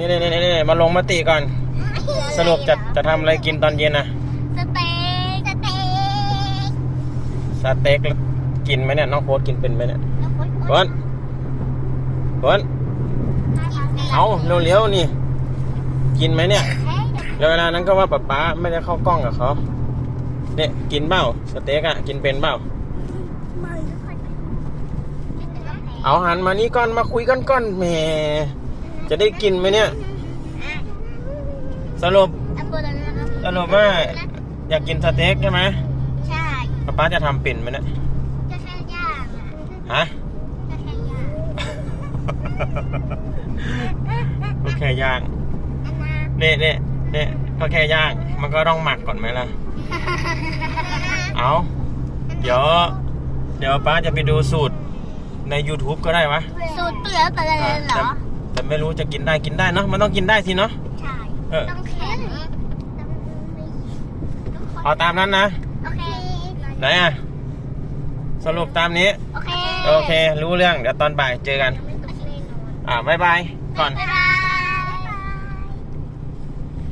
นี่นี่นี่นี่มาลงมติก่อน สรุปจะจะทำอะไรกินตอนเย็นนะสเต็กสเต็กสเต็กแล้วกินไหมเนี่ยน้องโค้ดกินเป็นไหมเนี่ยแล้วคนเปิ้ลเปิ้ลเอาเร็วๆนี่ กินไหมเนี่ยแล้วเวลานั้นก็ว่าป๊าป๊าไม่ได้เข้ากล้องกับเขาเนี่ยกินเปล่าสเต็กอะกินเป็นเปล่าเอาหันมานี่ก่อนมาคุยกันก่อนแหม จะได้กินไหมเนี่ย สรุปสรุปว่าอยากกินสเต็กใช่ไหมใช่ป๊าป๊าจะทำเป็นไหมเนี่ยก็แค่ย่างอะฮะก็แค่ย่างก็แค่ย่างอันนั้นเนี่ยเนี่ยเนี่ยก็แค่ย่าง มันก็ต้องหมักก่อนไหมล่ะ เอาเดี๋ยว เดี๋ยวป้าจะไปดูสูตรใน YouTube ก็ได้วะสูตรเปลือกไปเลยเหรแต่อ แต่ไม่รู้จะกินได้กินได้เนาะมันต้องกินได้สิเนาะใช่เออต้องแข็งเอาตามนั้นนะโอเคไหนอะสรุปตามนี้โอเคโอเค รู้เรื่องเดี๋ยวตอนบ่ายเจอกันโอเคอ่าบ๊ายบายก่อนบ๊ายบาย